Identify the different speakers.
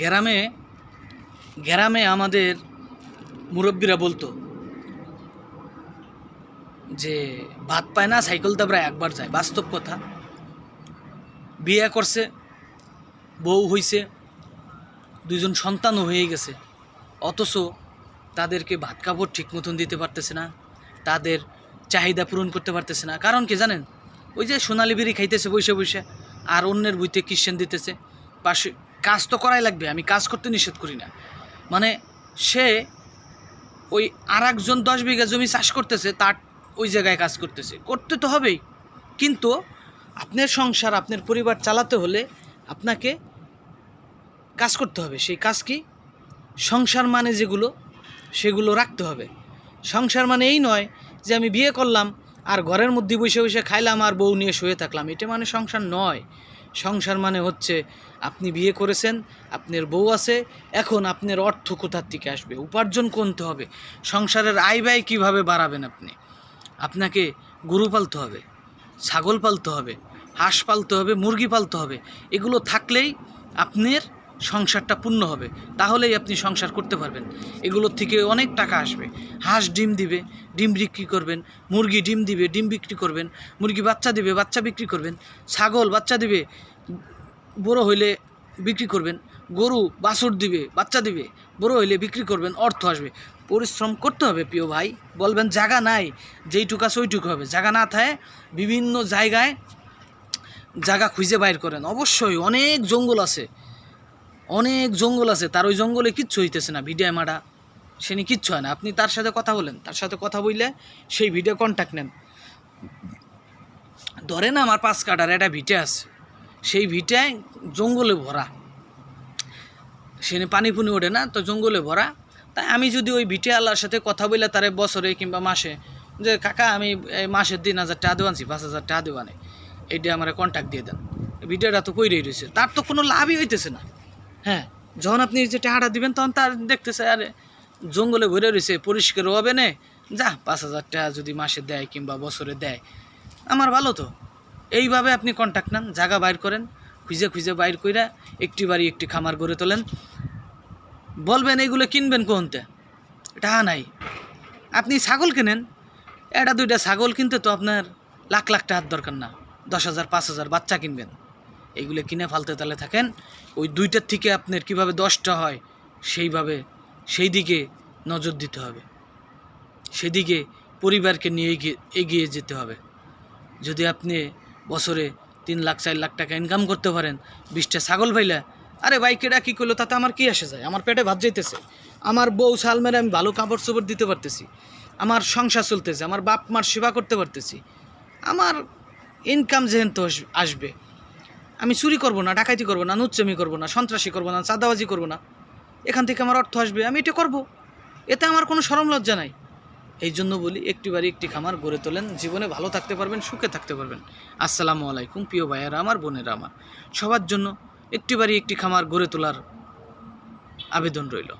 Speaker 1: গ্রামে গ্রামে আমাদের মুরব্বীরা বলতো যে ভাত পায় না, সাইকেল দাবরা একবার যায়। বাস্তব কথা। বিয়ে করছে, বউ হইছে দুজন সন্তানও হয়ে গেছে। অথচ তাদেরকে ভাত কাপড় ঠিক মতন দিতে পারতেছে না, তাদের চাহিদা পূরণ করতে পারতেছে না। কারণ কি জানেন? ওই যে সোনালি বিড়ি খাইতেছে বসে বসে, আর অন্যের বইতে কিশ্চেন দিতেছে? পাশে কাজ তো করাই লাগবে, আমি কাজ করতে নিষেধ করি না। মানে সে ওই আর একজন দশ বিঘা জমি চাষ করতেছে, তার ওই জায়গায় কাজ করতেছে। করতে তো হবেই, কিন্তু আপনার সংসার, আপনার পরিবার চালাতে হলে আপনাকে কাজ করতে হবে। সেই কাজ কি? সংসার মানে যেগুলো, সেগুলো রাখতে হবে। সংসার মানে এই নয় যে আমি বিয়ে করলাম আর ঘরের মধ্যে বসে বসে খাইলাম আর বউ নিয়ে শুয়ে থাকলাম। এটা মানে সংসার নয়। সংসার মানে হচ্ছে আপনি বিয়ে করেছেন, আপনার বউ আছে, এখন আপনার অর্থ কোথার থেকে আসবে? উপার্জন করতে হবে? সংসারের আয় ব্যয় কীভাবে বাড়াবেন আপনি? আপনাকে গরু পালতে হবে, ছাগল পালতে হবে, হাঁস পালতে হবে, মুরগি পালতে হবে, এগুলো থাকলেই আপনার সংসারটা পূর্ণ হবে, তাহলেই আপনি সংসার করতে পারবেন। এগুলোর থেকে অনেক টাকা আসবে। হাঁস ডিম দিবে, ডিম বিক্রি করবেন, মুরগি ডিম দিবে, ডিম বিক্রি করবেন, মুরগি বাচ্চা দিবে, বাচ্চা বিক্রি করবেন, ছাগল বাচ্চা দিবে, বড় হইলে বিক্রি করবেন, গরু বাছুর দিবে, বাচ্চা দিবে, বড় হইলে বিক্রি করবেন, অর্থ আসবে। পরিশ্রম করতে হবে প্রিয় ভাই, বলবেন জায়গা নাই, যেইটুকু আছে ওইটুকু হবে। জায়গা না থাকে বিভিন্ন জায়গায় জায়গা খুঁজে বাইর করেন। অবশ্যই অনেক জঙ্গল আছে। অনেক জঙ্গল আছে, তার ওই জঙ্গলে কিচ্ছু হইতেছে না, ভিডিও মারা। সে নিয়ে কিচ্ছু হয় না। আপনি তার সাথে কথা বলেন, তার সাথে কথা বললে সেই ভিডিও কন্ট্যাক্ট নেন। ধরেন আমার পাঁচ কাটার একটা ভিটে আছে, সেই ভিটায় জঙ্গলে ভরা। সেখানে পানি পুনি ওঠে না, তো জঙ্গলে ভরা। তাই আমি যদি ওই ভিটে আল্লাহর সাথে কথা বলে তারে বছরে কিংবা মাসে, যে কাকা আমি এই মাসের দিন হাজার টাকা দেওয়ানছি, পাঁচ হাজার টাকা দেওয়ানে এইটা আমার কন্ট্যাক্ট দিয়ে দেন। ভিডিওটা তো কইরেই রয়েছে তার তো কোনো লাভই হইতেছে না। হ্যাঁ যখন আপনি যে টাকাটা দিবেন, তখন তার দেখতেছে, আরে, জঙ্গলে ভরে রয়েছে, পরিষ্কার হবে না। যা, পাঁচ হাজার টাকা যদি মাসে দেয় কিংবা বছরে দেয়। আমার ভালো তো। এইভাবে আপনি কন্ট্যাক্ট নেন, জায়গা বাইর করেন, খুঁজে খুঁজে বাইর কইরা একটি বাড়ি একটি খামার গড়ে তোলেন। বলবেন, এইগুলো কিনবেন কোনতে টাকা নাই। আপনি ছাগল কেনেন? এটা দুইটা ছাগল কিনতে তো আপনার লাখ লাখ টাকার দরকার না। দশ হাজার, পাঁচ হাজার বাচ্চা কিনবেন। এইগুলো কিনে ফালতে তালে থাকেন। ওই দুইটার থেকে আপনার কীভাবে দশটা হয়, সেইভাবে সেই দিকে নজর দিতে হবে। সেদিকে পরিবারকে নিয়ে এগিয়ে যেতে হবে। যদি আপনি বছরে তিন লাখ, চার লাখ টাকা ইনকাম করতে পারেন, বিশটা ছাগল ভাইলা আরে ভাই, কেডা কী করল তাতে আমার কি আসে যায়? আমার পেটে ভাত যাইতেছে। আমার বউ শাল মেরে আমি ভালো কাপড় চোপড় দিতে পারতেছি। আমার সংসার চলতেছে, আমার বাপ মার সেবা করতে পারতেছি। আমার ইনকাম যেহেতু আসবে আমি চুরি করব না ডাকাইতি করব না, নুচ্চমি করব না, সন্ত্রাসী করব না, চাঁদাবাজি করব না। এখান থেকে আমার অর্থ আসবে, আমি এটা করব। এতে আমার কোনো সরম লজ্জা নাই। এই জন্য বলি, একটি বাড়ি একটি খামার গড়ে তোলেন, জীবনে ভালো থাকতে পারবেন, সুখে থাকতে পারবেন। আসসালামু আলাইকুম, প্রিয় ভাইয়েরা আমার, বোনেরা আমার। সবার জন্য একটি বাড়ি একটি খামার গড়ে তোলার আবেদন রইল।